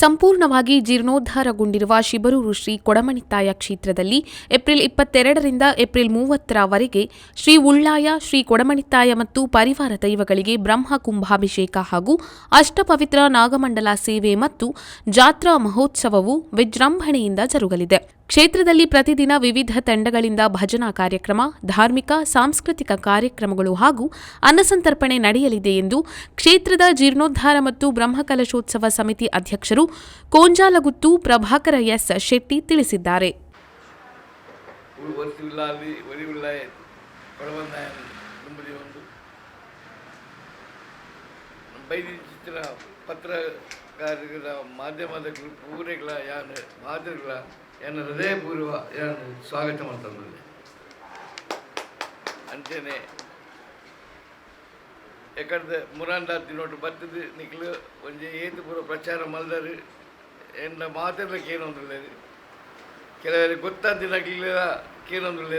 ಸಂಪೂರ್ಣವಾಗಿ ಜೀರ್ಣೋದ್ಧಾರಗೊಂಡಿರುವ ಶಿಬರೂರು ಶ್ರೀ ಕೊಡಮಣಿತಾಯ ಕ್ಷೇತ್ರದಲ್ಲಿ ಏಪ್ರಿಲ್ ಇಪ್ಪತ್ತೆರಡರಿಂದ ಏಪ್ರಿಲ್ ಮೂವತ್ತರವರೆಗೆ ಶ್ರೀ ಉಳ್ಳಾಯ, ಶ್ರೀ ಕೊಡಮಣಿತಾಯ ಮತ್ತು ಪರಿವಾರ ದೈವಗಳಿಗೆ ಬ್ರಹ್ಮ ಕುಂಭಾಭಿಷೇಕ ಹಾಗೂ ಅಷ್ಟಪವಿತ್ರ ನಾಗಮಂಡಲ ಸೇವೆ ಮತ್ತು ಜಾತ್ರಾ ಮಹೋತ್ಸವವು ವಿಜೃಂಭಣೆಯಿಂದ ಜರುಗಲಿದೆ. ಕ್ಷೇತ್ರದಲ್ಲಿ ಪ್ರತಿದಿನ ವಿವಿಧ ತಂಡಗಳಿಂದ ಭಜನಾ ಕಾರ್ಯಕ್ರಮ, ಧಾರ್ಮಿಕ, ಸಾಂಸ್ಕೃತಿಕ ಕಾರ್ಯಕ್ರಮಗಳು ಹಾಗೂ ಅನ್ನಸಂತರ್ಪಣೆ ನಡೆಯಲಿದೆ ಎಂದು ಕ್ಷೇತ್ರದ ಜೀರ್ಣೋದ್ಧಾರ ಮತ್ತು ಬ್ರಹ್ಮಕಲಶೋತ್ಸವ ಸಮಿತಿ ಅಧ್ಯಕ್ಷರು ಕೋಂಜಾಲಗುತ್ತು ಪ್ರಭಾಕರ ಎಸ್ ಶೆಟ್ಟಿ ತಿಳಿಸಿದ್ದಾರೆ. ಪತ್ರಕಾರರ ಮಾಧ್ಯಮದ ಪೂರೆಗಳ ಯಾರು ಮಾದರಿಗಳ ಏನು ಹೃದಯಪೂರ್ವ ಏನು ಸ್ವಾಗತ ಮಾಡ್ತಂದ್ರೆ ಅಂಚನೆ ಯಾಕಂದ್ರೆ ಮುರಾಂಡ ತಿನ್ನೋಟು ಬರ್ತದೆ ನಿಕ್ಲು ಒಂಜಿ ಏತು ಪೂರ ಪ್ರಚಾರ ಮಲ್ದರು ಎಂಡ ಮಾತೆಲ್ಲ ಏನೊಂದಿಲ್ಲ ಕೆಲವರಿಗೆ ಗೊತ್ತಾದಿನಾಗಲಿಲ್ಲ ಕೇನೊಂದಿಲ್ಲ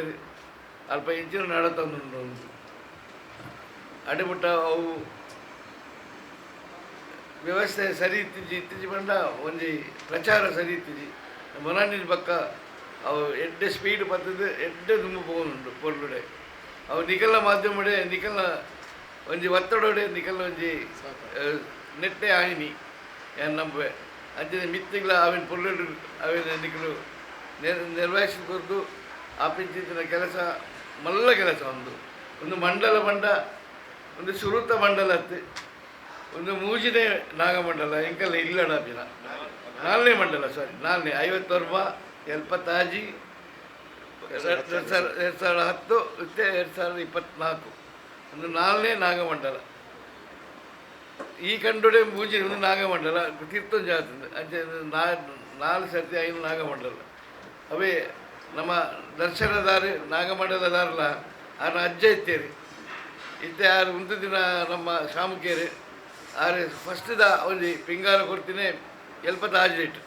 ಅಲ್ಪ ಇಂಚಿನ ನಡತಂದು ಅಡಿಬಿಟ್ಟ ಅವು ವ್ಯವಸ್ಥೆ ಸರಿ ಇತ್ತಿಜಿ ಇತ್ತಿಜಿ ಬಂಡ ಒಂಜಿ ಪ್ರಚಾರ ಸರಿ ಇತ್ತಿಜಿ ಮೊನಾನಿನ ಬಕ್ಕ ಅವು ಎಡ್ಡೆ ಸ್ಪೀಡ್ ಬರ್ತದೆ ಎಡ್ಡೆ ತುಂಬ ಪೋನುಂಡು ಪೊರ್ಲುಡೆ. ಅವು ನಿಕಲ್ನ ಮಾಧ್ಯಮಡೆ ನಿಕಲ್ನ ಒಂಜಿ ಒತ್ತಡೋಡೆ ನಿಕಲ್ನ ಒಂಜಿ ನೆಟ್ಟೆ ಆಯ್ನಿ ಏನು ನಂಬೆ ಅಂಚನೆ ಮಿತ್ತಿಗಳ ಅವಿನ ಪೊರ್ಲುಡು ಅವಿನ ನಿಕಲು ನಿರ್ ನಿರ್ವಹಿಸಿಕೊಂಡು ಆಪಿಂಚಿನ ಕೆಲಸ ಮಲ್ಲ ಕೆಲಸ ಒಂದು. ಒಂದು ಮಂಡಲ ಮಂಡ ಒಂದು ಸುರುತ ಮಂಡಲ ಅತ್ತೆ. ಒಂದು ಮೂಜಿನೇ ನಾಗಮಂಡಲ ಎಂಕಲ್ಲ ಇಲ್ಲಡ ದಿನ ನಾಲ್ನೇ ಮಂಡಲ ಸಾರಿ ನಾಲ್ನೇ, ಐವತ್ತು ಎಲ್ಪತ್ತಾಜಿ, ಎರಡು ಸಾವಿರ ಎರಡು ಸಾವಿರದ ಹತ್ತು, ಮತ್ತು ಎರಡು ಸಾವಿರದ ಇಪ್ಪತ್ತ್ನಾಲ್ಕು ಒಂದು ನಾಲ್ನೇ ನಾಗಮಂಡಲ. ಈ ಕಂಡುಡೆ ಮೂಜಿ ಒಂದು ನಾಗಮಂಡಲ ತೀರ್ಥಂ ಜಾತ್ರೆ ಅಂಚೆ ನಾ ನಾಲ್ಕು ಸರ್ತಿ ಐದು ನಾಗಮಂಡಲ. ಅವೇ, ನಮ್ಮ ದರ್ಶನದಾರಿ, ನಾಗಮಂಡಲದಾರಲ್ಲ ಆರ ಅಜ್ಜ ಇತ್ತೇರಿ ಇತ್ತೆ ಆರು, ಒಂದು ದಿನ ನಮ್ಮ ಶಾಮುಕೇರಿ, ಆರು ಫಸ್ಟ್ದ ಒಂದು ಪಿಂಗಾರ ಕೊಡ್ತೀನಿ. ಎಲ್ಪತ್ತ ಹಾಜಿಟ್ಟು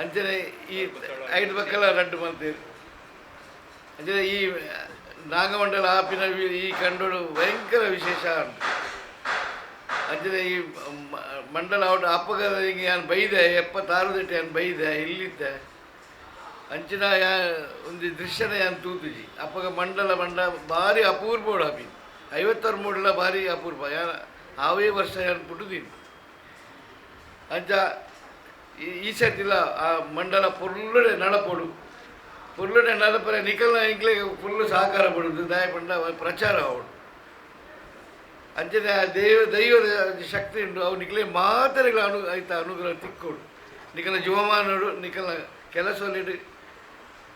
ಅಂಚನೆ ಈ ಐದು ಬಕ್ಕಲ ರಡ್ಡು ಮಾಡ್ತೀರಿ ಅಂಚನೆ ಈ ನಾಗಮಂಡಲ ಆಪಿನ ಈ ಕಂಡೋಡು ಭಯಂಕರ ವಿಶೇಷ ಉಂಟು ಅಂಚನೆ ಈ ಮಂಡಲ ಅವಟ ಅಪ್ಪಗದ ಹಿಂಗೆ ನಾನು ಬೈದೆ, ಎಪ್ಪತ್ತಾರು ದಿಟ್ಟು ಯನ್ ಬೈದೆ ಇಲ್ಲಿದ್ದೆ ಅಂಚಿನ ಯಾ, ಒಂದು ದೃಶ್ಯನ ಯಾನ್ ತೂತುಜಿ. ಅಪ್ಪಗ ಮಂಡಲ, ಮಂಡ, ಭಾರಿ ಅಪೂರ್ವ ಅಪಿ ಐವತ್ತಾರು ಮೂಡಲ ಭಾರಿ ಅಪೂರ್ವ. ಯಾ ಆವೇ ವರ್ಷ ಯಾನ್ ಪುಟ್ಟುದೀನಿ ಅಂಚ ಈ- ಈ ಸರ್ತಿಲ್ಲ ಆ ಮಂಡಲ ಪುರ್ಲುಡೆ ನಡಪೊಡು ಪುರ್ಲುಡೆ ನಡಪರೆ ನಿಕಲ್ನ ಇಂಕ್ಲೆ ಫುಲ್ಲು ಸಹಕಾರ ಪಡುದು ದಯ ಪಂಡ ಪ್ರಚಾರ ಅವಳು. ಅಂಜನೆ ಆ ದೇವ, ದೈವದ ಶಕ್ತಿ ಉಂಟು. ಅವು ನಿಖಲೆ ಮಾತರೆಗಳ ಅನು, ಆಯ್ತ, ಅನುಗ್ರಹ ತಿಕ್ಕೋಡು. ನಿಖಲ ಜೀವಮಾನೋಡು ನಿಖಲ ಕೆಲಸಲಿಡು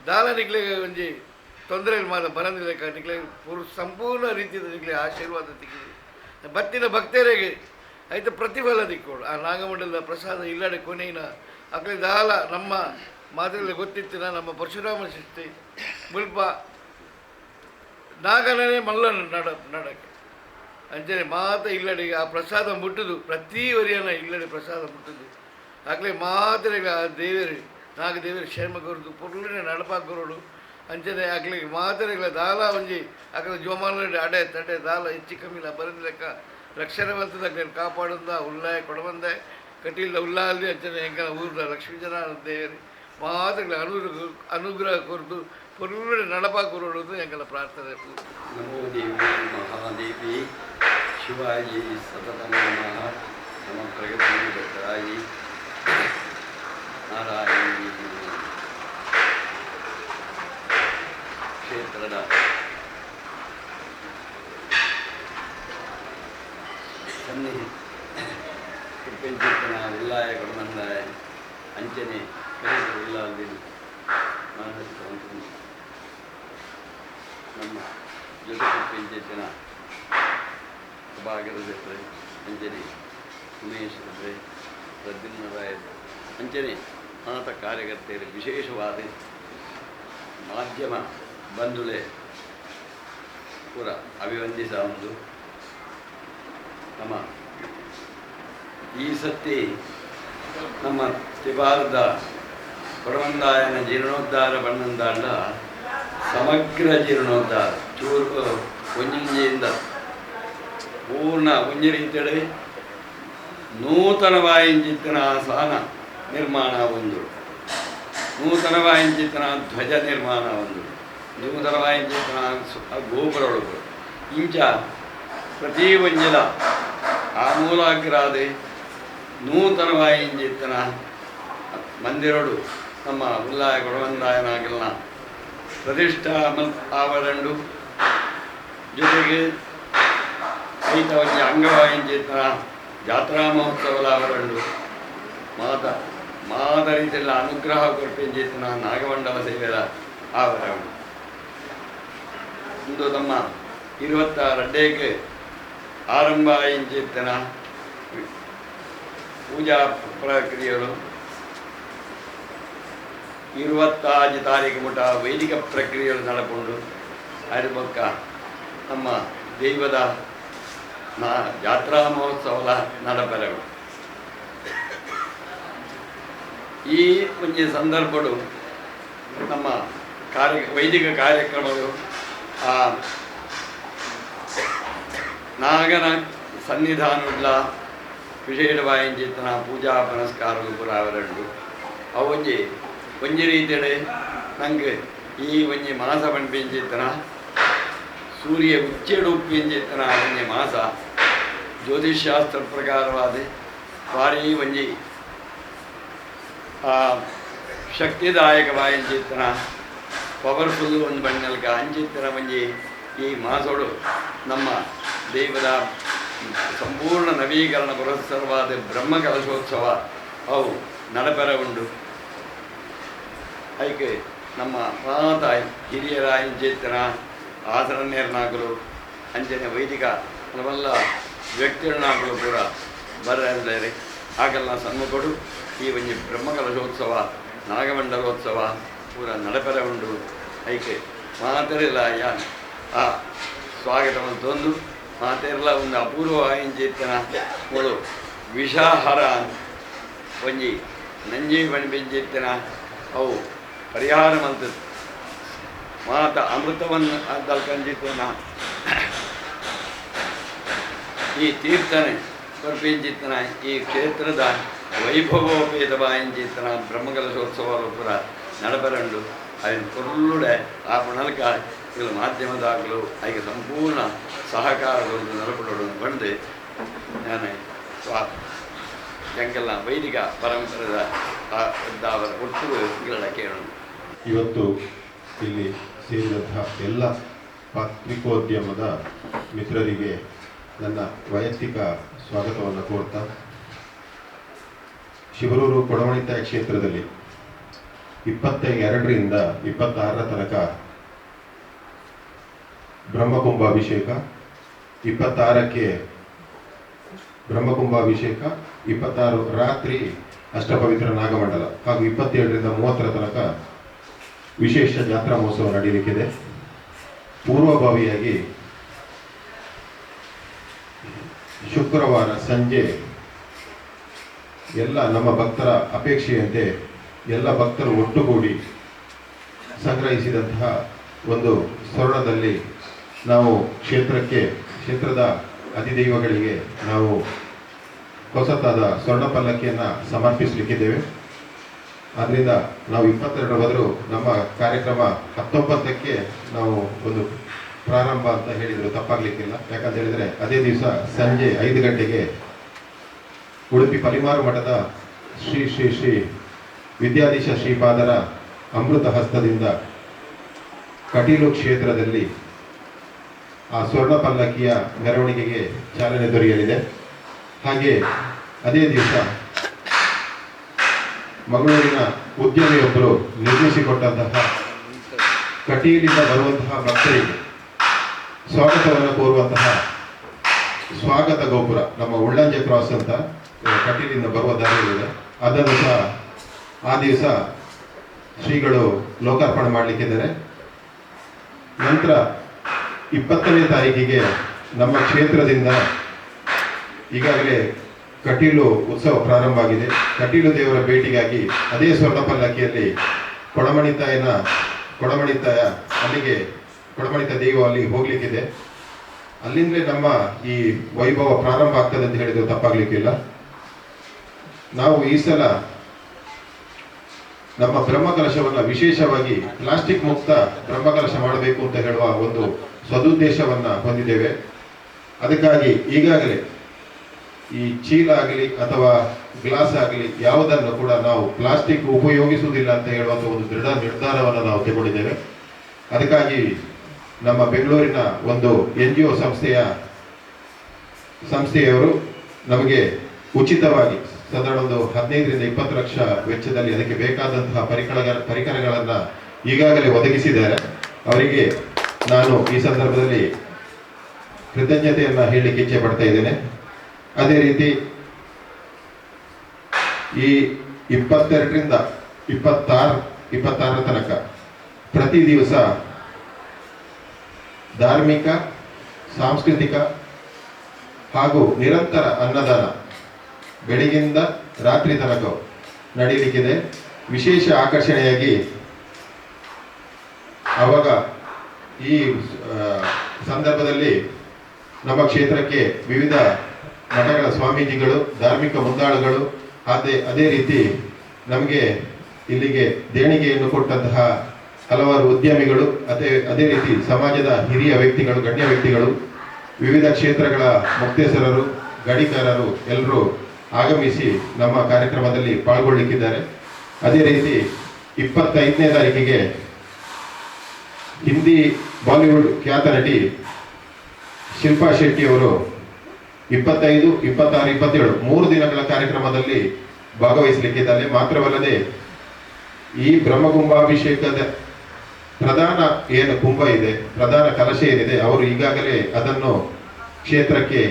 ದಾಲ ನಿಖಲೆ ಒಂಜಿ ತೊಂದರೆ ಮಾತ ಬರಂದಿಲ್ಲ ನಿಖಲೆ ಪೂರ್ ಸಂಪೂರ್ಣ ರೀತಿಯ ನಿಖಲೆ ಆಶೀರ್ವಾದ ತಿಕ್ಕಿದೆ. ಬತ್ತಿನ ಭಕ್ತರಿಗೆ ಆಯ್ತು ಪ್ರತಿಫಲ ದಿಕ್ಕೋಡು ಆ ನಾಗಮಂಡಲದ ಪ್ರಸಾದ ಇಲ್ಲಡೆ ಕೊನೆಯಿನ ಅಕಲೆ ದಾಲ ನಮ್ಮ ಮಾತುಗಳಲ್ಲಿ ಗೊತ್ತಿತ್ತಿನ ನಮ್ಮ ಪರಶುರಾಮ ಶಿಸ್ತಿ ಮುಲ್ಪ ನಾಗನೇ ಮಲ್ಲ ನಡ, ನಡಕ್ಕೆ. ಅಂಚನೆ ಮಾತ ಇಲ್ಲಡೆ ಆ ಪ್ರಸಾದ ಮುಟ್ಟುದು, ಪ್ರತಿ ವರಿಯನ ಇಲ್ಲಡೆ ಪ್ರಸಾದ ಮುಟ್ಟುದು. ಆಗಲೇ ಮಾತ್ರ ಆ ದೇವರು ನಾಗ ದೇವರು ಕ್ಷೇಮ ಕೊರದು ಪುರ್ಲಿನ ನಡಪಾಕೊರೋಡು ಅಂಚನೆ ಆಗಲಿ ಮಾತ್ರೆಗಳ ದಾಲ ಒಂಜಿ ಅಕಲ ಜೋಮಾನ ಅಡೆ ತಡೆ ದಾಲ ಹೆಚ್ಚು ಕಮ್ಮಿ ನಾ ಬರೆದ ಲೆಕ್ಕ ರಕ್ಷಣವಂತದ ಕಾಪಾಡುದ ಉಲ್ಲಾಯ ಕೊಡಬಂದೆ ಕಟೀಲ್ದ ಉಲ್ಲಾಲಿ ಅಂಚನೆ ಎಂಕನ ಊರ್ದ ಲಕ್ಷ್ಮೀ ಜನ ದೇವರು ಮಾತ್ರೆಗಳ ಅನುಗ್ರಹ ಅನುಗ್ರಹ ಕೊರದು ನಡಪಾ ಕೊರೊಡುದು ಎಂಕಲ ಪ್ರಾರ್ಥನೆ. ನಮೋ ದೇವಿ ಮಹಾದೇವಿ, ಶಿವಾಯಿ ಸತತ ನಮಃ ನಮ ಪ್ರಗತಿ ಭದ್ರಾಯಿ ನಾರಾಯಣಿ ಕ್ಷೇತ್ರದ ಸನ್ನಿಧಿ ಕುಪ್ಪೆಂಚಿತ್ತನ ಉಲ್ಲಾಯ ಕೊಡಮಂದಾಯ ಅಂಚನೆ ಇಲ್ಲ ಅಲ್ಲಿ ನಮ್ಮ ಜೊತೆ ಪಂಚಾಯತಿನ ಭಾಗದ ಜೊತೆ ಅಂಜನಿ ಉಮೇಶ್ ಜೊತೆ ಪ್ರದ್ಯುಮ್ನರಾಯ ಅಂಚನೆ ಅನಾಥ ಕಾರ್ಯಕರ್ತೆಯರು ವಿಶೇಷವಾದ ಮಾಧ್ಯಮ ಬಂಧುಳೆ ಪೂರ ಅಭಿವಂದಿಸ ಒಂದು ನಮ್ಮ ಈ ಸತಿ ನಮ್ಮ ತಿಬಾರದ ಕೊಡವಂದಾಯನ ಜೀರ್ಣೋದ್ಧಾರ ಬಣ್ಣಂದಾಂಡ ಸಮಗ್ರ ಜೀರ್ಣೋದ್ಧಾರ, ಚೂರು ಒಂಜಿಂಜಿಯಿಂದ ಪೂರ್ಣ ಒಂಜಿ ನೂತನವಾಯಿಂಚಿತ್ತಿನ ಸಾನ ನಿರ್ಮಾಣ ಒಂದು. ನೂತನವಾಯಿಂಚಿತ್ತಿನ ಧ್ವಜ ನಿರ್ಮಾಣ ಒಂದು. ನೂತನವಾಯಿಂಚಿತ್ತಿನ ಗೋಪುರಗಳು ಇಂಚ ಪ್ರತಿ ಒಂಜಿಲ ಆಮೂಲಾಗ್ರಾದೆ ಇಂಜಿತ್ತನ. ಮಂದಿರಡು ನಮ್ಮ ಉಲ್ಲಾಯ ಗುಣವಂದಾಯನಾಗಲ್ನ ಪ್ರತಿಷ್ಠಾ ಮಲ್ ಆವರಣು ಜೊತೆಗೆ ಐತ ಅಂಗವಾಗಿ ಇಂಜಿತ್ತನ, ಜಾತ್ರಾ ಮಹೋತ್ಸವದ ಆವರಂಡು ಮಾತ ಮಾದ ರೀತಿಯಲ್ಲಿ ಅನುಗ್ರಹ ಕೊರ್ಪಿಂಚಿತ್ತಿನ ನಾಗಮಂಡಲ ಸೇವೆಯ ಆವರಣ ಇಂದು ನಮ್ಮ ಇರುವತ್ತ ರಡ್ಡೇಗೆ ಆರಂಭ ಇಂಚಿತ್ತಿನ ಪೂಜಾ ಪ್ರಕ್ರಿಯೆಗಳು ಇರುವತ್ತಾಜು ತಾರೀಕು ಮುಟ ವೈದಿಕ ಪ್ರಕ್ರಿಯೆಗಳು ನಡೆಕೊಂಡು ಅದ್ರ ಪಕ್ಕ ನಮ್ಮ ದೈವದ ನಾ ಜಾತ್ರಾ ಮಹೋತ್ಸವದ ನಡಪೆರವು ಈ ಒಂಜಿ ಸಂದರ್ಭಗಳು ನಮ್ಮ ಕಾರ್ಯ, ವೈದಿಕ ಕಾರ್ಯಕ್ರಮಗಳು, ಆ ನಾಗನ ಸನ್ನಿಧಾನವುಳ್ಳ ವಿಶೇಷವಾಯಿಂಚಿತ್ತನ ಪೂಜಾ ಪುನಸ್ಕಾರಗಳು ಪುರ ಅವರಂಡು ಅವು ಒಂಜಿ ಒಂಜಿ ರೀತಿಯಡೆ ನಂಗೆ ಈ ಒಂಜಿ ಮಾಸ ಪಂಪಿಂಚಿತ್ತನ ಸೂರ್ಯ ಉಚ್ಚೆಡು ಉಪ್ಪಿಂಚಿತ್ತನ ಒಂಜಿ ಮಾಸ. ಜ್ಯೋತಿಷಾಸ್ತ್ರ ಪ್ರಕಾರವಾದ ಭಾರಿ ಒಂಜಿ ಆ, ಶಕ್ತಿದಾಯಕವಾಯಿಂಚಿತ್ತನ ಪವರ್ಫುಲ್ ಒಂದು ಬಣ್ಣಲ್ಕ ಅಂಚಿತ್ತನ ಒಂಜಿ ಈ ಮಾಸೋಡು ನಮ್ಮ ದೇವರ ಸಂಪೂರ್ಣ ನವೀಕರಣ ಪುರಸ್ಸರವಾದ ಬ್ರಹ್ಮ ಕಲಶೋತ್ಸವ ಅವು ನಡಪೆರ ಉಂಡು ಐಕೆ ನಮ್ಮ ಪಾತ ಹಿರಿಯರ ಇಂಚೇತನ ಆಸರಣ್ಯರನಾಗಲು ಅಂಜನೆ ವೈದಿಕ ನಮ್ಮೆಲ್ಲ ವ್ಯಕ್ತಿಗಳನ್ನಾಗಲು ಕೂಡ ಬರಲಿದ್ದಾರೆ ಹಾಗೆಲ್ಲ ಸನ್ಮುಖಡು ಈ ಒಂಜಿ ಬ್ರಹ್ಮಕಲಶೋತ್ಸವ, ನಾಗಮಂಡಲೋತ್ಸವ ಪೂರ ನಡಪೆರ ಉಂಡು ಐಕೆ ಇಲ್ಲ ಯಾ ಆ ಸ್ವಾಗತವನ್ನು ತಂದು ಮಾತೆರೆಲ್ಲ ಒಂದು ಅಪೂರ್ವ ಇಂಚಿತ್ತನ ಮೂಳು ವಿಷಾಹಾರ ಒಂಜಿ, ನಂಜಿ ಬಣ್ಬಿಂಚಿತ್ತಿನ ಅವು ಪರಿಹಾರ ಮಂತ ಮಾತ ಅಮೃತವನ್ನು ದಲ್ಕಂಜಿತ್ತಿನ ಈ ತೀರ್ಥನೆ ಕೊರ್ಪಿಂಚಿತ್ತಿನ ಈ ಕ್ಷೇತ್ರದ ವೈಭವೋಪೇತವಾಯಿಂಚಿತ್ತನ ಬ್ರಹ್ಮಕಲಶೋತ್ಸವಗಳು ಪೂರ ನಡಬರಂಡು ಅದನ್ನು ಕೊಲ್ಲುಡೆ ಆ ಪುಣಲ್ಕ ಇವು ಮಾಧ್ಯಮದಾಗಲೂ ಹಾಗೆ ಸಂಪೂರ್ಣ ಸಹಕಾರಗಳು ನಡಪಡೋದು ಬಂದೆ. ನಾನು ಸ್ವಾ ಎಂಗೆಲ್ಲ ವೈದಿಕ ಪರಂಪರೆದ ಅವರ ಒಟ್ಟು ಗಳ ಕೇಳೋಣ. ಇವತ್ತು ಇಲ್ಲಿ ಸೇರಿದಂತಹ ಎಲ್ಲ ಪತ್ರಿಕೋದ್ಯಮದ ಮಿತ್ರರಿಗೆ ನನ್ನ ವೈಯಕ್ತಿಕ ಸ್ವಾಗತವನ್ನು ಕೋರ್ತಾ, ಶಿವರೂರು ಕೊಡವಣಿತಾಯ ಕ್ಷೇತ್ರದಲ್ಲಿ ಇಪ್ಪತ್ತ ಎರಡರಿಂದ ಇಪ್ಪತ್ತಾರರ ತನಕ ಬ್ರಹ್ಮಕುಂಭಾಭಿಷೇಕ, ಇಪ್ಪತ್ತಾರಕ್ಕೆ ಬ್ರಹ್ಮಕುಂಭಾಭಿಷೇಕ, ಇಪ್ಪತ್ತಾರು ರಾತ್ರಿ ಅಷ್ಟಪವಿತ್ರ ನಾಗಮಂಡಲ ಹಾಗೂ ಇಪ್ಪತ್ತೇಳರಿಂದ ಮೂವತ್ತರ ತನಕ ವಿಶೇಷ ಜಾತ್ರಾ ಮಹೋತ್ಸವ ನಡೆಯಲಿಕ್ಕಿದೆ ಪೂರ್ವಭಾವಿಯಾಗಿ ಶುಕ್ರವಾರ ಸಂಜೆ ಎಲ್ಲ ನಮ್ಮ ಭಕ್ತರ ಅಪೇಕ್ಷೆಯಂತೆ ಎಲ್ಲ ಭಕ್ತರು ಒಟ್ಟುಗೂಡಿ ಸಂಗ್ರಹಿಸಿದಂತಹ ಒಂದು ಸ್ವರ್ಣದಲ್ಲಿ ನಾವು ಕ್ಷೇತ್ರಕ್ಕೆ, ಕ್ಷೇತ್ರದ ಅತಿದೈವಗಳಿಗೆ ನಾವು ಹೊಸತಾದ ಸ್ವರ್ಣ ಪಲ್ಲಕ್ಕಿಯನ್ನು ಸಮರ್ಪಿಸಲಿಕ್ಕಿದ್ದೇವೆ. ಆದ್ದರಿಂದ ನಾವು ಇಪ್ಪತ್ತೆರಡು ಬದಲು ನಮ್ಮ ಕಾರ್ಯಕ್ರಮ ಹತ್ತೊಂಬತ್ತಕ್ಕೆ ನಾವು ಒಂದು ಪ್ರಾರಂಭ ಅಂತ ಹೇಳಿದರು ತಪ್ಪಾಗಲಿಕ್ಕಿಲ್ಲ. ಯಾಕಂತ ಹೇಳಿದರೆ ಅದೇ ದಿವಸ ಸಂಜೆ ಐದು ಗಂಟೆಗೆ ಉಡುಪಿ ಪಲಿಮಾರು ಮಠದ ಶ್ರೀ ಶ್ರೀ ಶ್ರೀ ವಿದ್ಯಾಧೀಶ ಶ್ರೀಪಾದರ ಅಮೃತ ಹಸ್ತದಿಂದ ಕಟೀಲು ಕ್ಷೇತ್ರದಲ್ಲಿ ಆ ಸ್ವರ್ಣ ಪಲ್ಲಕ್ಕಿಯ ಮೆರವಣಿಗೆಗೆ ಚಾಲನೆ ದೊರೆಯಲಿದೆ. ಹಾಗೆ ಅದೇ ದಿವಸ ಮಂಗಳೂರಿನ ಉದ್ಯಮಿಯೊಬ್ಬರು ನಿರ್ಮಿಸಿಕೊಟ್ಟಂತಹ ಕಟೀಲಿಂದ ಬರುವಂತಹ ಭಕ್ತರಿಗೆ ಸ್ವಾಗತವನ್ನು ಕೋರುವಂತಹ ಸ್ವಾಗತ ಗೋಪುರ, ನಮ್ಮ ಉಳ್ಳಂಜೆ ಕ್ರಾಸ್ ಅಂತ ಕಟೀಲಿಂದ ಬರುವ ದಾರಿಯಲ್ಲಿದೆ. ಅದನ್ನು ಸಹ ಆ ದಿವಸ ಶ್ರೀಗಳು ಲೋಕಾರ್ಪಣೆ ಮಾಡಲಿಕ್ಕಿದ್ದಾರೆ. ನಂತರ ಇಪ್ಪತ್ತನೇ ತಾರೀಕಿಗೆ ನಮ್ಮ ಕ್ಷೇತ್ರದಿಂದ ಈಗಾಗಲೇ ಕಟೀಲು ಉತ್ಸವ ಪ್ರಾರಂಭ ಆಗಿದೆ. ಕಟೀಲು ದೇವರ ಭೇಟಿಗಾಗಿ ಅದೇ ಸ್ವರ್ಣ ಪಲ್ಲಕ್ಕಿಯಲ್ಲಿ ಕೊಡಮಣಿತಾಯನ ಕೊಡಮಣಿತಾಯ ಅಲ್ಲಿಗೆ ಕೊಡಮಣಿತ ದೇವ ಅಲ್ಲಿ ಹೋಗ್ಲಿಕ್ಕಿದೆ. ಅಲ್ಲಿಂದಲೇ ನಮ್ಮ ಈ ವೈಭವ ಪ್ರಾರಂಭ ಆಗ್ತದೆ ಅಂತ ಹೇಳಿದ್ರು ತಪ್ಪಾಗ್ಲಿಕ್ಕಿಲ್ಲ. ನಾವು ಈ ಸಲ ನಮ್ಮ ಬ್ರಹ್ಮಕಲಶವನ್ನು ವಿಶೇಷವಾಗಿ ಪ್ಲಾಸ್ಟಿಕ್ ಮುಕ್ತ ಬ್ರಹ್ಮಕಲಶ ಮಾಡಬೇಕು ಅಂತ ಹೇಳುವ ಒಂದು ಸದುದ್ದೇಶವನ್ನ ಹೊಂದಿದ್ದೇವೆ. ಅದಕ್ಕಾಗಿ ಈಗಾಗಲೇ ಈ ಚೀಲ ಆಗಲಿ ಅಥವಾ ಗ್ಲಾಸ್ ಆಗಲಿ ಯಾವುದನ್ನು ಕೂಡ ನಾವು ಪ್ಲಾಸ್ಟಿಕ್ ಉಪಯೋಗಿಸುವುದಿಲ್ಲ ಅಂತ ಹೇಳುವಂಥ ಒಂದು ದೃಢ ನಿರ್ಧಾರವನ್ನು ನಾವು ತಗೊಂಡಿದ್ದೇವೆ ಅದಕ್ಕಾಗಿ ನಮ್ಮ ಬೆಂಗಳೂರಿನ ಒಂದು ಎನ್ ಜಿ ಒ ಸಂಸ್ಥೆಯ ಸಂಸ್ಥೆಯವರು ನಮಗೆ ಉಚಿತವಾಗಿ ಸಾಧಾರಣ ಒಂದು ಹದಿನೈದರಿಂದ ಇಪ್ಪತ್ತು ಲಕ್ಷ ವೆಚ್ಚದಲ್ಲಿ ಅದಕ್ಕೆ ಬೇಕಾದಂತಹ ಪರಿಕರ ಪರಿಕರಗಳನ್ನು ಈಗಾಗಲೇ ಒದಗಿಸಿದ್ದಾರೆ. ಅವರಿಗೆ ನಾನು ಈ ಸಂದರ್ಭದಲ್ಲಿ ಕೃತಜ್ಞತೆಯನ್ನು ಹೇಳಲಿಕ್ಕೆ ಇಚ್ಛೆ ಪಡ್ತಾ ಇದ್ದೇನೆ. ಅದೇ ರೀತಿ ಈ ಇಪ್ಪತ್ತೆರಡರಿಂದ ಇಪ್ಪತ್ತಾರು, ಇಪ್ಪತ್ತಾರರ ತನಕ ಪ್ರತಿ ದಿವಸ ಧಾರ್ಮಿಕ, ಸಾಂಸ್ಕೃತಿಕ ಹಾಗೂ ನಿರಂತರ ಅನ್ನದಾನ ಬೆಳಗಿಂದ ರಾತ್ರಿ ತನಕ ನಡೀಲಿಕ್ಕಿದೆ. ವಿಶೇಷ ಆಕರ್ಷಣೆಯಾಗಿ ಅವಾಗ ಈ ಸಂದರ್ಭದಲ್ಲಿ ನಮ್ಮ ಕ್ಷೇತ್ರಕ್ಕೆ ವಿವಿಧ ಮಠಗಳ ಸ್ವಾಮೀಜಿಗಳು, ಧಾರ್ಮಿಕ ಮುಂದಾಳುಗಳು, ಅದೇ ಅದೇ ರೀತಿ ನಮಗೆ ಇಲ್ಲಿಗೆ ದೇಣಿಗೆಯನ್ನು ಕೊಟ್ಟಂತಹ ಹಲವಾರು ಉದ್ಯಮಿಗಳು, ಅದೇ ಅದೇ ರೀತಿ ಸಮಾಜದ ಹಿರಿಯ ವ್ಯಕ್ತಿಗಳು, ಗಣ್ಯ ವ್ಯಕ್ತಿಗಳು, ವಿವಿಧ ಕ್ಷೇತ್ರಗಳ ಮುಕ್ತೇಸರರು, ಗಡಿಕಾರರು ಎಲ್ಲರೂ ಆಗಮಿಸಿ ನಮ್ಮ ಕಾರ್ಯಕ್ರಮದಲ್ಲಿ ಪಾಲ್ಗೊಳ್ಳಿಕ್ಕಿದ್ದಾರೆ. ಅದೇ ರೀತಿ ಇಪ್ಪತ್ತೈದನೇ ತಾರೀಕಿಗೆ ಹಿಂದಿ ಬಾಲಿವುಡ್ ಖ್ಯಾತ ನಟಿ ಶಿಲ್ಪಾ ಶೆಟ್ಟಿ ಅವರು ಇಪ್ಪತ್ತೈದು, ಇಪ್ಪತ್ತಾರು, ಇಪ್ಪತ್ತೇಳು, ಮೂರು ದಿನಗಳ ಕಾರ್ಯಕ್ರಮದಲ್ಲಿ ಭಾಗವಹಿಸಲಿಕ್ಕಿದ್ದಾರೆ ಮಾತ್ರವಲ್ಲದೆ ಈ ಬ್ರಹ್ಮಕುಂಭಾಭಿಷೇಕದ ಪ್ರಧಾನ ಏನು ಕುಂಭ ಇದೆ, ಪ್ರಧಾನ ಕಲಶ ಏನಿದೆ, ಅವರು ಈಗಾಗಲೇ ಅದನ್ನು ಕ್ಷೇತ್ರಕ್ಕೆ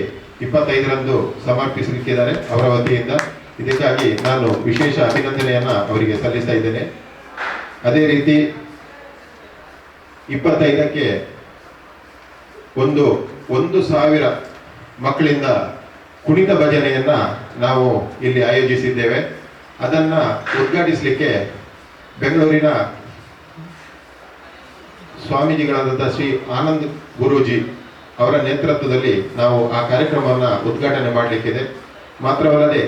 ಇಪ್ಪತ್ತೈದರಂದು ಸಮರ್ಪಿಸಲಿಕ್ಕಿದ್ದಾರೆ ಅವರ ವತಿಯಿಂದ. ಇದಕ್ಕಾಗಿ ನಾನು ವಿಶೇಷ ಅಭಿನಂದನೆಯನ್ನು ಅವರಿಗೆ ಸಲ್ಲಿಸ್ತಾ ಇದ್ದೇನೆ. ಅದೇ ರೀತಿ ಇಪ್ಪತ್ತೈದಕ್ಕೆ ಒಂದು ಒಂದು ಸಾವಿರ ಮಕ್ಕಳಿಂದ ಕುಣಿತ ಭಜನೆಯನ್ನು ನಾವು ಇಲ್ಲಿ ಆಯೋಜಿಸಿದ್ದೇವೆ. ಅದನ್ನು ಉದ್ಘಾಟಿಸಲಿಕ್ಕೆ ಬೆಂಗಳೂರಿನ ಸ್ವಾಮೀಜಿಗಳಾದಂಥ ಶ್ರೀ ಆನಂದ್ ಗುರೂಜಿ ಅವರ ನೇತೃತ್ವದಲ್ಲಿ ನಾವು ಆ ಕಾರ್ಯಕ್ರಮವನ್ನು ಉದ್ಘಾಟನೆ ಮಾಡಲಿಕ್ಕಿದೆ. ಮಾತ್ರವಲ್ಲದೆ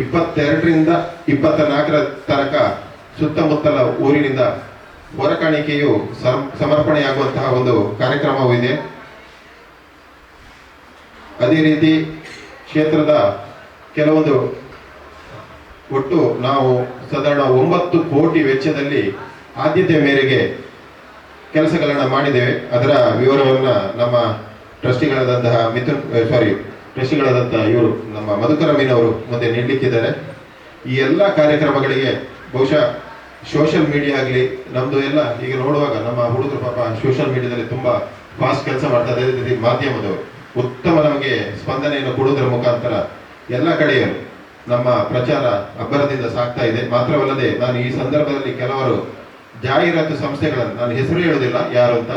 ಇಪ್ಪತ್ತೆರಡರಿಂದ ಇಪ್ಪತ್ತ ನಾಲ್ಕರ ತನಕ ಸುತ್ತಮುತ್ತಲ ಊರಿನಿಂದ ಹೊರಕಾಣಿಕೆಯು ಸಮರ್ಪಣೆ ಸಮರ್ಪಣೆಯಾಗುವಂತಹ ಒಂದು ಕಾರ್ಯಕ್ರಮವೂ ಇದೆ ಅದೇ ರೀತಿ ಕ್ಷೇತ್ರದ ಕೆಲವೊಂದು ಒಟ್ಟು ನಾವು ಸಾಧಾರಣ ಒಂಬತ್ತು ಕೋಟಿ ವೆಚ್ಚದಲ್ಲಿ ಆದ್ಯತೆ ಮೇರೆಗೆ ಕೆಲಸಗಳನ್ನು ಮಾಡಿದ್ದೇವೆ. ಅದರ ವಿವರವನ್ನು ನಮ್ಮ ಟ್ರಸ್ಟಿಗಳಾದಂತಹ ಮಿತ್ರ ಸಾರಿ ಟ್ರಸ್ಟಿಗಳಾದಂತಹ ಇವರು ನಮ್ಮ ಮಧುಕರ ಮೀನವರು ಮುಂದೆ ನೀಡಲಿಕ್ಕಿದ್ದಾರೆ. ಈ ಎಲ್ಲ ಕಾರ್ಯಕ್ರಮಗಳಿಗೆ ಬಹುಶಃ ಸೋಷಿಯಲ್ ಮೀಡಿಯಾ ಆಗಲಿ ನಮ್ಮದು ಎಲ್ಲ ಈಗ ನೋಡುವಾಗ ನಮ್ಮ ಹುಡುಗರು ಪಾಪ ಸೋಷಿಯಲ್ ಮೀಡಿಯಾದಲ್ಲಿ ತುಂಬ ಫಾಸ್ಟ್ ಕೆಲಸ ಮಾಡ್ತಾರೆ ಅದೇ ರೀತಿ ಮಾಧ್ಯಮದವರು. ಉತ್ತಮ ನಮಗೆ ಸ್ಪಂದನೆಯನ್ನು ಕೊಡುವುದರ ಮುಖಾಂತರ ಎಲ್ಲ ಕಡೆಯೂ ನಮ್ಮ ಪ್ರಚಾರ ಅಬ್ಬರದಿಂದ ಸಾಗ್ತಾ ಇದೆ. ಮಾತ್ರವಲ್ಲದೆ ನಾನು ಈ ಸಂದರ್ಭದಲ್ಲಿ ಕೆಲವರು ಜಾಹೀರಾತು ಸಂಸ್ಥೆಗಳನ್ನು, ನಾನು ಹೆಸರು ಹೇಳುವುದಿಲ್ಲ ಯಾರು ಅಂತ,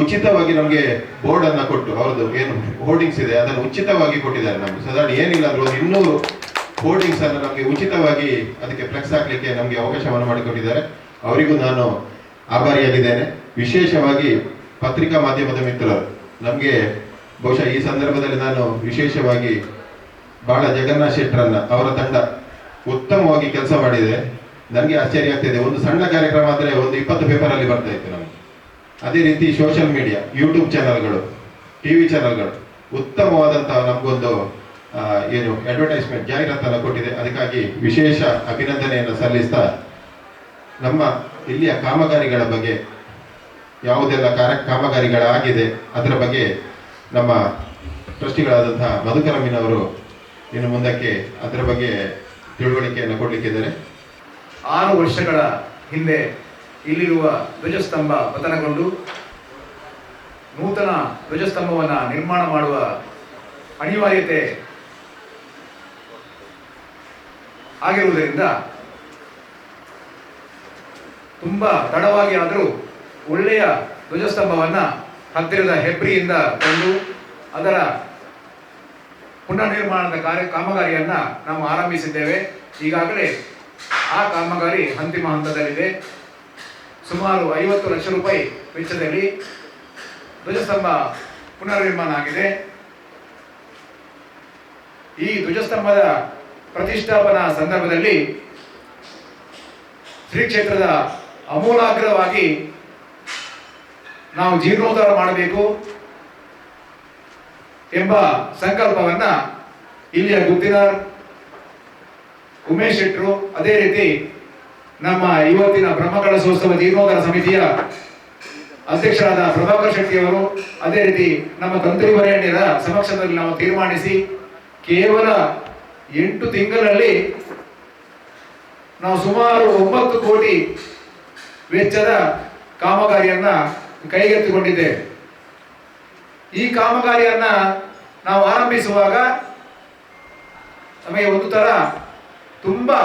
ಉಚಿತವಾಗಿ ನಮಗೆ ಬೋರ್ಡನ್ನು ಕೊಟ್ಟು, ಅವ್ರದ್ದು ಏನು ಹೋರ್ಡಿಂಗ್ಸ್ ಇದೆ, ಅದನ್ನು ಉಚಿತವಾಗಿ ಕೊಟ್ಟಿದ್ದಾರೆ ನಮಗೆ. ಸಾಧಾರಣ ಏನಿಲ್ಲ ಅಂದ್ರೆ ಇನ್ನೂರು ಹೋರ್ಡಿಂಗ್ಸ್ ಅನ್ನು ನಮಗೆ ಉಚಿತವಾಗಿ ಅದಕ್ಕೆ ಫ್ಲೆಕ್ಸ್ ಹಾಕ್ಲಿಕ್ಕೆ ನಮಗೆ ಅವಕಾಶವನ್ನು ಮಾಡಿಕೊಟ್ಟಿದ್ದಾರೆ. ಅವರಿಗೂ ನಾನು ಆಭಾರಿಯಾಗಿದ್ದೇನೆ ವಿಶೇಷವಾಗಿ ಪತ್ರಿಕಾ ಮಾಧ್ಯಮದ ಮಿತ್ರರು, ನಮಗೆ ಬಹುಶಃ ಈ ಸಂದರ್ಭದಲ್ಲಿ ನಾನು ವಿಶೇಷವಾಗಿ ಬಹಳ ಜಗನ್ನಾಥ್ ಶೆಟ್ಟರನ್ನ, ಅವರ ತಂಡ ಉತ್ತಮವಾಗಿ ಕೆಲಸ ಮಾಡಿದೆ. ನನಗೆ ಆಶ್ಚರ್ಯ ಆಗ್ತಿದೆ. ಒಂದು ಸಣ್ಣ ಕಾರ್ಯಕ್ರಮ ಆದರೆ ಒಂದು ಇಪ್ಪತ್ತು ಪೇಪರಲ್ಲಿ ಬರ್ತಾ ಇತ್ತು ನಮಗೆ. ಅದೇ ರೀತಿ ಸೋಷಿಯಲ್ ಮೀಡಿಯಾ ಯೂಟ್ಯೂಬ್ ಚಾನಲ್ಗಳು ಟಿ ವಿ ಚಾನಲ್ಗಳು ಉತ್ತಮವಾದಂತಹ ನಮಗೊಂದು ಏನು ಅಡ್ವರ್ಟೈಸ್ಮೆಂಟ್ ಜಾಹೀರಾತನ್ನು ಕೊಟ್ಟಿದೆ. ಅದಕ್ಕಾಗಿ ವಿಶೇಷ ಅಭಿನಂದನೆಯನ್ನು ಸಲ್ಲಿಸ್ತಾ ನಮ್ಮ ಇಲ್ಲಿಯ ಕಾಮಗಾರಿಗಳ ಬಗ್ಗೆ ಯಾವುದೆಲ್ಲ ಕಾರ ಕಾಮಗಾರಿಗಳಾಗಿದೆ, ಅದರ ಬಗ್ಗೆ ನಮ್ಮ ಟ್ರಸ್ಟಿಗಳಾದಂತಹ ಮಧುಕರಮ್ಮಿನವರು ಮೀನವರು ಇನ್ನು ಮುಂದಕ್ಕೆ ಅದರ ಬಗ್ಗೆ ತಿಳುವಳಿಕೆಯನ್ನು ಕೊಡಲಿಕ್ಕಿದ್ದಾರೆ. ಆರು ವರ್ಷಗಳ ಹಿಂದೆ ಇಲ್ಲಿರುವ ಧ್ವಜಸ್ತಂಭ ಪತನಗೊಂಡು ನೂತನ ಧ್ವಜಸ್ತಂಭವನ್ನು ನಿರ್ಮಾಣ ಮಾಡುವ ಅನಿವಾರ್ಯತೆ ಆಗಿರುವುದರಿಂದ ತುಂಬ ತಡವಾಗಿ ಆದರೂ ಒಳ್ಳೆಯ ಧ್ವಜಸ್ತಂಭವನ್ನು ಹತ್ತಿರದ ಹೆಬ್ರಿಯಿಂದ ತಂದು ಅದರ ಪುನರ್ನಿರ್ಮಾಣದ ಕಾರ್ಯ ಕಾಮಗಾರಿಯನ್ನು ನಾವು ಆರಂಭಿಸಿದ್ದೇವೆ. ಈಗಾಗಲೇ ಆ ಕಾಮಗಾರಿ ಅಂತಿಮ ಹಂತದಲ್ಲಿದೆ. ಸುಮಾರು ಐವತ್ತು ಲಕ್ಷ ರೂಪಾಯಿ ವೆಚ್ಚದಲ್ಲಿ ಧ್ವಜಸ್ತಂಭ ಪುನರ್ನಿರ್ಮಾಣ ಆಗಿದೆ. ಈ ಧ್ವಜಸ್ತಂಭದ ಪ್ರತಿಷ್ಠಾಪನಾ ಸಂದರ್ಭದಲ್ಲಿ ಶ್ರೀ ಕ್ಷೇತ್ರದ ಅಮೂಲಾಗ್ರವಾಗಿ ನಾವು ಜೀರ್ಣೋದ್ಧಾರ ಮಾಡಬೇಕು ಎಂಬ ಸಂಕಲ್ಪವನ್ನ ಇಲ್ಲಿಯ ಗುತ್ತಿನಾರ್ ಉಮೇಶ್ ಶೆಟ್ರು, ಅದೇ ರೀತಿ ನಮ್ಮ ಇವತ್ತಿನ ಬ್ರಹ್ಮಕಳಸೋತ್ಸವ ಜೀರ್ಣೋದ್ಧಾರ ಸಮಿತಿಯ ಅಧ್ಯಕ್ಷರಾದ ಪ್ರಭಾಕರ್ ಶೆಟ್ಟಿಯವರು ಅದೇ ರೀತಿ ನಮ್ಮ ತಂತ್ರಿ ವರೇಣ್ಯರ ಸಮಕ್ಷದಲ್ಲಿ ನಾವು ತೀರ್ಮಾನಿಸಿ ಕೇವಲ ಎಂಟು ತಿಂಗಳಲ್ಲಿ ನಾವು ಸುಮಾರು ಒಂಬತ್ತು ಕೋಟಿ ವೆಚ್ಚದ ಕಾಮಗಾರಿಯನ್ನ ಕೈಗೆತ್ತಿಕೊಂಡಿದ್ದೇವೆ. ಈ ಕಾಮಗಾರಿಯನ್ನ ನಾವು ಆರಂಭಿಸುವಾಗ ನಮಗೆ ಒಂದು ತರ ತುಂಬಾ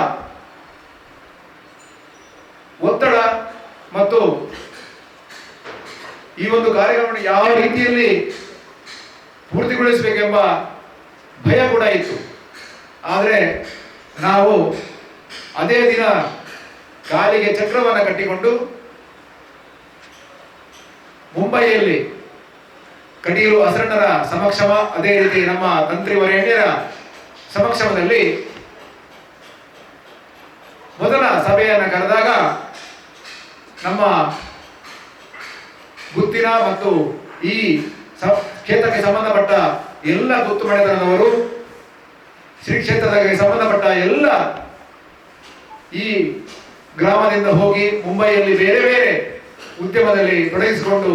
ಒತ್ತಡ ಮತ್ತು ಈ ಒಂದು ಕಾರ್ಯಕ್ರಮವನ್ನು ಯಾವ ರೀತಿಯಲ್ಲಿ ಪೂರ್ತಿಗೊಳಿಸಬೇಕೆಂಬ ಭಯ ಕೂಡ ಇತ್ತು. ಆದರೆ ನಾವು ಅದೇ ದಿನ ಕಾಲಿಗೆ ಚಕ್ರವನ್ನು ಕಟ್ಟಿಕೊಂಡು ಮುಂಬೈಯಲ್ಲಿ ಕಟೀಲು ಅಸರಣ್ಣರ ಸಮಕ್ಷಮ, ಅದೇ ರೀತಿ ನಮ್ಮ ತಂತ್ರಿ ವರೇಣ್ಯರ ಸಮಕ್ಷಮದಲ್ಲಿ ಮೊದಲ ಸಭೆಯನ್ನು ಕರೆದಾಗ ನಮ್ಮ ಗುತ್ತಿನ ಮತ್ತು ಈ ಕ್ಷೇತ್ರಕ್ಕೆ ಸಂಬಂಧಪಟ್ಟ ಎಲ್ಲ ಗುತ್ತು ಮನೆತನದವರು ಶ್ರೀ ಕ್ಷೇತ್ರಕ್ಕೆ ಸಂಬಂಧಪಟ್ಟ ಎಲ್ಲ ಈ ಗ್ರಾಮದಿಂದ ಹೋಗಿ ಮುಂಬೈಯಲ್ಲಿ ಬೇರೆ ಬೇರೆ ಉದ್ಯಮದಲ್ಲಿ ತೊಡಗಿಸಿಕೊಂಡು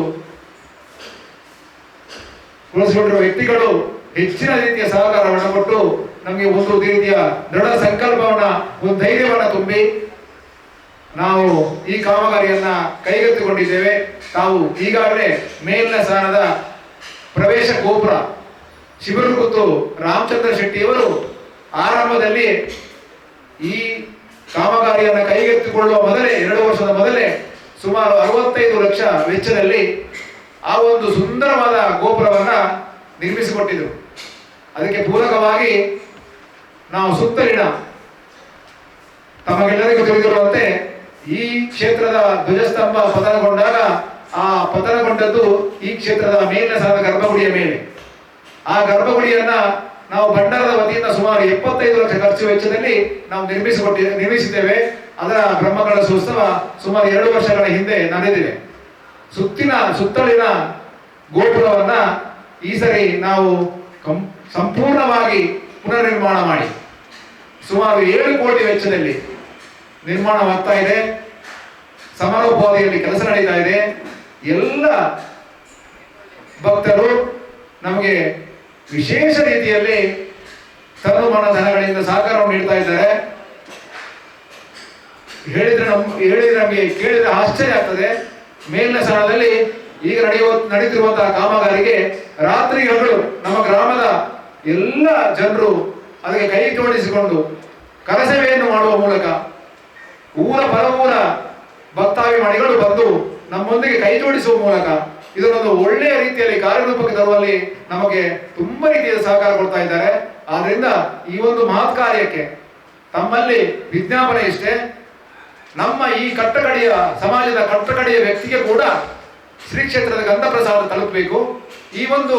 ಉಳಿಸಿಕೊಂಡಿರುವ ವ್ಯಕ್ತಿಗಳು ಹೆಚ್ಚಿನ ರೀತಿಯ ಸಹಕಾರವನ್ನು ಕೊಟ್ಟು ನಮಗೆ ಒಂದು ರೀತಿಯ ದೃಢ ಸಂಕಲ್ಪವನ್ನ, ಒಂದು ಧೈರ್ಯವನ್ನ ತುಂಬಿ ನಾವು ಈ ಕಾಮಗಾರಿಯನ್ನ ಕೈಗೆತ್ತಿಕೊಂಡಿದ್ದೇವೆ. ತಾವು ಈಗಾಗಲೇ ಮೇಲಿನ ಸ್ಥಾನದ ಪ್ರವೇಶ ಗೋಪುರ ಶಿಬಿರಗುತ್ತು ರಾಮಚಂದ್ರ ಶೆಟ್ಟಿಯವರು ಆರಂಭದಲ್ಲಿ ಈ ಕಾಮಗಾರಿಯನ್ನು ಕೈಗೆತ್ತಿಕೊಳ್ಳುವ ಮೊದಲೇ, ಎರಡು ವರ್ಷದ ಮೊದಲೇ ಸುಮಾರು ಅರವತ್ತೈದು ಲಕ್ಷ ವೆಚ್ಚದಲ್ಲಿ ಆ ಒಂದು ಸುಂದರವಾದ ಗೋಪುರವನ್ನ ನಿರ್ಮಿಸಿಕೊಟ್ಟಿದ್ರು. ಅದಕ್ಕೆ ಪೂರಕವಾಗಿ ನಾವು ಸುತ್ತಲಿನ ತಮಗೆಲ್ಲರಿಗೂ ತಿಳಿದಿರುವಂತೆ ಈ ಕ್ಷೇತ್ರದ ಧ್ವಜಸ್ತಂಭ ಪತನಗೊಂಡಾಗ ಆ ಪತನಗೊಂಡದ್ದು ಈ ಕ್ಷೇತ್ರದ ಮೇಲಿನ ಸಾಧ ಗರ್ಭಗುಡಿಯ ಮೇಲೆ. ಆ ಗರ್ಭಗುಡಿಯನ್ನ ನಾವು ಭಂಡಾರದ ವತಿಯಿಂದ ಸುಮಾರು ಎಪ್ಪತ್ತೈದು ಲಕ್ಷ ಖರ್ಚು ವೆಚ್ಚದಲ್ಲಿ ನಾವು ನಿರ್ಮಿಸಿಕೊಟ್ಟಿ, ನಿರ್ಮಿಸಿದ್ದೇವೆ. ಅದರ ಬ್ರಹ್ಮಕಲಶೋತ್ಸವ ಸುಮಾರು ಎರಡು ವರ್ಷಗಳ ಹಿಂದೆ ನಡೆದಿದೆ. ಸುತ್ತಿನ, ಸುತ್ತಲಿನ ಗೋಪುರವನ್ನ ಈ ಸರಿ ನಾವು ಕಂ- ಸಂಪೂರ್ಣವಾಗಿ ಪುನರ್ನಿರ್ಮಾಣ ಮಾಡಿ. ಸುಮಾರು ಏಳು ಕೋಟಿ ವೆಚ್ಚದಲ್ಲಿ ನಿರ್ಮಾಣವಾಗ್ತಾ ಇದೆ. ಸಮಾರೋಪಾದಿಯಲ್ಲಿ ಕೆಲಸ ನಡೀತಾ ಇದೆ. ಎಲ್ಲ ಭಕ್ತರು ನಮಗೆ ವಿಶೇಷ ರೀತಿಯಲ್ಲಿ ತನುಮಾನ ಧನಗಳಿಂದ ಸಹಕಾರವನ್ನು ನೀಡ್ತಾ ಇದ್ದಾರೆ. ಹೇಳಿದ್ರೆ ನಮ್, ಹೇಳಿದ್ರೆ ನಮಗೆ, ಕೇಳಿದ್ರೆ ಆಶ್ಚರ್ಯ ಆಗ್ತದೆ. ಮೇಲಿನ ಸ್ಥಳದಲ್ಲಿ ಈಗ ನಡೆಯುವ, ನಡೀತಿರುವಂತಹ ಕಾಮಗಾರಿಗೆ ರಾತ್ರಿ ಹಗಲು ನಮ್ಮ ಗ್ರಾಮದ ಎಲ್ಲ ಜನರು ಅದಕ್ಕೆ ಕೈ ಜೋಡಿಸಿಕೊಂಡು ಕರಸೇವೆಯನ್ನು ಮಾಡುವ ಮೂಲಕ ಊರ ಪರವೂರ ಭಕ್ತಾಭಿಮಾನಿಗಳು ಬಂದು ನಮ್ಮೊಂದಿಗೆ ಕೈ ಜೋಡಿಸುವ ಮೂಲಕ ಇದನ್ನೊಂದು ಒಳ್ಳೆಯ ರೀತಿಯಲ್ಲಿ ಕಾರ್ಯರೂಪಕ್ಕೆ ತರುವಲ್ಲಿ ನಮಗೆ ತುಂಬಾ ರೀತಿಯ ಸಹಕಾರ ಕೊಡ್ತಾ ಇದ್ದಾರೆ. ಆದ್ರಿಂದ ಈ ಒಂದು ಮಹತ್ ಕಾರ್ಯಕ್ಕೆ ತಮ್ಮಲ್ಲಿ ವಿಜ್ಞಾಪನೆ ಇಷ್ಟೇ. ನಮ್ಮ ಈ ಕಟ್ಟಕಡೆಯ, ಸಮಾಜದ ಕಟ್ಟಕಡೆಯ ವ್ಯಕ್ತಿಗೆ ಕೂಡ ಶ್ರೀ ಕ್ಷೇತ್ರದ ಗಂಧ ಪ್ರಸಾದ ತಲುಪಬೇಕು. ಈ ಒಂದು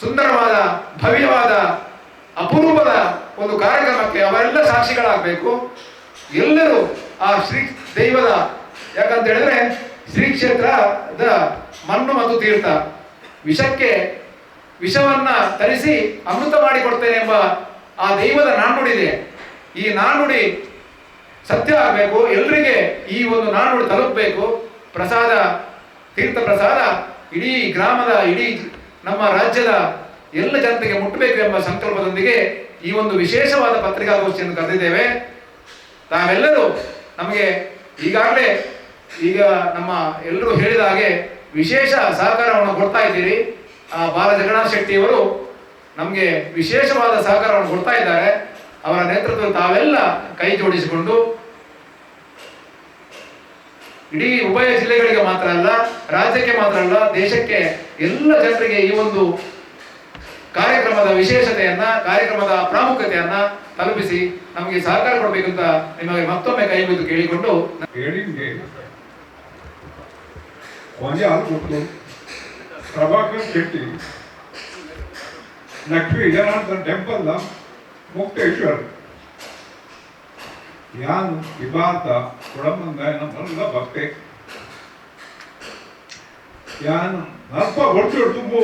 ಸುಂದರವಾದ, ಭವ್ಯವಾದ, ಅಪರೂಪದ ಒಂದು ಕಾರ್ಯಕ್ರಮಕ್ಕೆ ಅವರೆಲ್ಲ ಸಾಕ್ಷಿಗಳಾಗಬೇಕು. ಎಲ್ಲರೂ ಆ ಶ್ರೀ ದೈವದ, ಯಾಕಂತ ಹೇಳಿದ್ರೆ ಶ್ರೀ ಕ್ಷೇತ್ರದ ಮಣ್ಣು ಮತ್ತು ತೀರ್ಥ. ವಿಷಕ್ಕೆ ವಿಷವನ್ನ ತರಿಸಿ ಅಮೃತ ಮಾಡಿಕೊಡ್ತೇನೆ ಎಂಬ ಆ ದೈವದ ನಾಣ್ಣುಡಿದೆ. ಈ ನಾಣ್ಣುಡಿ ಸತ್ಯ ಆಗಬೇಕು. ಎಲ್ರಿಗೆ ಈ ಒಂದು ನಾಣ್ಣುಡಿ ತಲುಪಬೇಕು. ಪ್ರಸಾದ, ತೀರ್ಥ ಪ್ರಸಾದ ಇಡೀ ಗ್ರಾಮದ, ಇಡೀ ನಮ್ಮ ರಾಜ್ಯದ ಎಲ್ಲ ಜನತೆಗೆ ಮುಟ್ಟಬೇಕು ಎಂಬ ಸಂಕಲ್ಪದೊಂದಿಗೆ ಈ ಒಂದು ವಿಶೇಷವಾದ ಪತ್ರಿಕಾಗೋಷ್ಠಿಯನ್ನು ಕರೆದಿದ್ದೇವೆ. ತಾವೆಲ್ಲರೂ ನಮಗೆ ಈಗಾಗಲೇ ಈಗ ನಮ್ಮ ಎಲ್ಲರೂ ಹೇಳಿದ ಹಾಗೆ ವಿಶೇಷ ಸಹಕಾರವನ್ನು ಕೊಡ್ತಾ ಇದ್ದೀರಿ. ಆ ಬಾಲ ಜಗನ್ನಾಥ್ ಶೆಟ್ಟಿಯವರು ನಮಗೆ ವಿಶೇಷವಾದ ಸಹಕಾರವನ್ನು ಕೊಡ್ತಾ ಇದ್ದಾರೆ. ಅವರ ನೇತೃತ್ವ ತಾವೆಲ್ಲ ಕೈ ಜೋಡಿಸಿಕೊಂಡು ಇಡೀ ಉಭಯ ಜಿಲ್ಲೆಗಳಿಗೆ ಮಾತ್ರ ಅಲ್ಲ, ರಾಜ್ಯಕ್ಕೆ ಮಾತ್ರ ಅಲ್ಲ, ದೇಶಕ್ಕೆ ಎಲ್ಲ ಜನರಿಗೆ ಈ ಒಂದು ಕಾರ್ಯಕ್ರಮದ ವಿಶೇಷತೆಯನ್ನ, ಕಾರ್ಯಕ್ರಮದ ಪ್ರಾಮುಖ್ಯತೆಯನ್ನ ತಲುಪಿಸಿ ನಮಗೆ ಸಹಕಾರ ಕೊಡಬೇಕು ಅಂತ ನಿಮಗೆ ಮತ್ತೊಮ್ಮೆ ಕೈ ಬಿದ್ದು ಕೇಳಿಕೊಂಡು ಕೊನೆ ಆಗ್ಬಿಟ್ಟು ಪ್ರಭಾಕರ್ ಶೆಟ್ಟಿ ಲಕ್ಷ್ಮೀ ಜನಾರ್ದನ್ ಟೆಂಪಲ್ನ ಮುಕ್ತೇಶ್ವರ. ಇಬಾರ್ದ ಕೊಡಮಂದಾಯ ನಮ್ಮ ಭಕ್ತೆ. ಯಾನು ನಲ್ಪ ಒಟ್ಟು ತುಂಬು.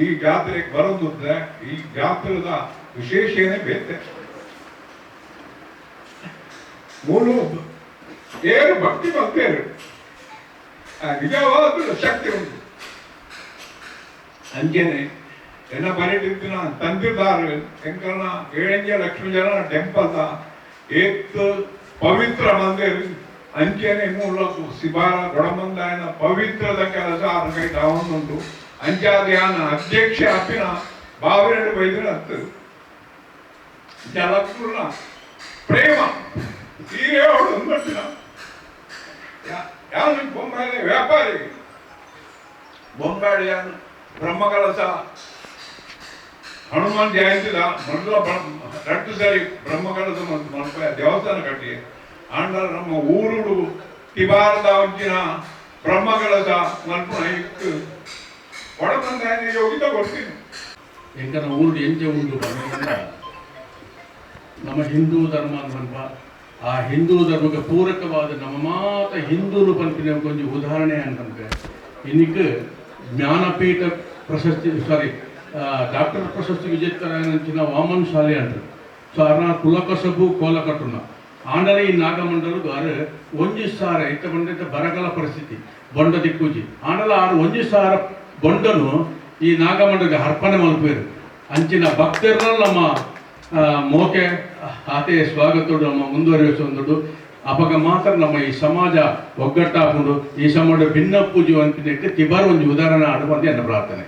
ಈ ಜಾತ್ರೆಗೆ ಅಂದ್ರೆ ಈ ಜಾತ್ರೆದ ವಿಶೇಷನೇ ಬೇತೆ. ಮೂಲು ಏರು ಭಕ್ತಿ ಭಕ್ತೇರು ಆ ನಿಜವಾದ ಶಕ್ತಿ ಉಂಟು ಅಂಜನೆ ಎನ್ನ ಪರ್ಯಟಿಸಿನ ತಂದಿದ್ದಾರೆ ಎಂಕಲ್ನ ಏಳಂಜ ಲಕ್ಷ ಜನ ಟೆಂಪಲ್ದ ಏತ್ ಪವಿತ್ರ ಮಂದಿರ ಅಂಚೆನೆ ಮೂಲಕ ಸಿಬಾರ ಗೊಡಮಂದಾಯನ ಪವಿತ್ರದ ಕೆಲಸ ಆದ ಕೈ ಉಂಟು ಅಂಚಾದ್ಯಾನ ಅಧ್ಯಕ್ಷ ಅಪ್ಪಿನ ಬಾವಿರೆಂಡು ಬೈದಿನ ಹತ್ತದು ಜಲಕ್ಕೂರ್ಣ ಪ್ರೇಮ ಸೀರೆ ಅವಳು ಅಂದ್ಬಿಟ್ಟಿನ ಯಾರು ಬೊಂಬಾಯಿ? ವ್ಯಾಪಾರಿ. ಯಾನು ಬ್ರಹ್ಮಕಲಸ ಹನುಮಾನ್ ಜಯಂತಿದ ಮೊದಲ ರಟ್ಟು ಸರಿ ಬ್ರಹ್ಮಕಲಸ ದೇವಸ್ಥಾನ ಕಟ್ಟಿ ಆಂಡ ನಮ್ಮ ಊರುಡು ತಿಬಾರದ ಒಂಚಿನ ಬ್ರಹ್ಮಕಲಸ ಮಲ್ಪುಣ ಇತ್ತು ಒಡಮಂದಾಯನ ಯೋಗಿತ ಕೊಡ್ತೀನಿ. ಎಂಕನ ಊರು ಎಂಚೆ ಉಂಟು? ನಮ್ಮ ಹಿಂದೂ ಧರ್ಮ ಅಂತ ಆ ಹಿಂದೂ ಧರ್ಮಕ್ಕೆ ಪೂರಕವಾದ ನಮ್ಮ ಮಾತ ಹಿಂದೂನು ಪಂಪಿನ ಕೊಂಚ ಉದಾಹರಣೆ ಅಂತಂದ್ರೆ ಇನ್ನಿಕ್ ಜ್ಞಾನಪೀಠ ಪ್ರಶಸ್ತಿ ಸಾರಿ ಡಾಕ್ಟರ್ ಪ್ರಶಸ್ತಿ ವಿಜೇತರಾಗಿನ ವಾಮನ್ ಶಾಲೆ ಅಂటారు ಸೊ ಅರ್ನ ಕುಲಕಸಬು ಕೋಲಕಟ್ಟುನ. ಆಂಡಲ ಈ ನಾಗಮಂಡಲು ಆರು ಒಂಜಿ ಸಾರ ಇತ್ತ ಬಂದ ಬರಗಾಲ ಪರಿಸ್ಥಿತಿ, ಬೊಂಡ ದಿಕ್ಕುಜಿ. ಆಂಡಲ ಆರು ಒಂಜಿ ಸಾರ ಬೊಂಡನು ಈ ನಾಗಮಂಡಲಿಗೆ ಅರ್ಪಣೆ ಮಲ್ಪೇರು. ಅಂಚಿನ ಭಕ್ತರನ್ನ ನಮ್ಮ ಮೋಕೆ ಆತೆ ಸ್ವಾಗತೋಡು ನಮ್ಮ ಮುಂದುವರಿಸುವಂಥದ್ದು ಅಪಗ ಮಾತ್ರ ನಮ್ಮ ಈ ಸಮಾಜ ಒಗ್ಗಟ್ಟಾಕೊಂಡು, ಈ ಸಮಾಜ ಭಿನ್ನ ಪೂಜೆ ಅಂತ ತಿಬಾರ್ ಒಂದು ಉದಾಹರಣೆ ಆಡುವಂತೆ ನನ್ನ ಪ್ರಾರ್ಥನೆ.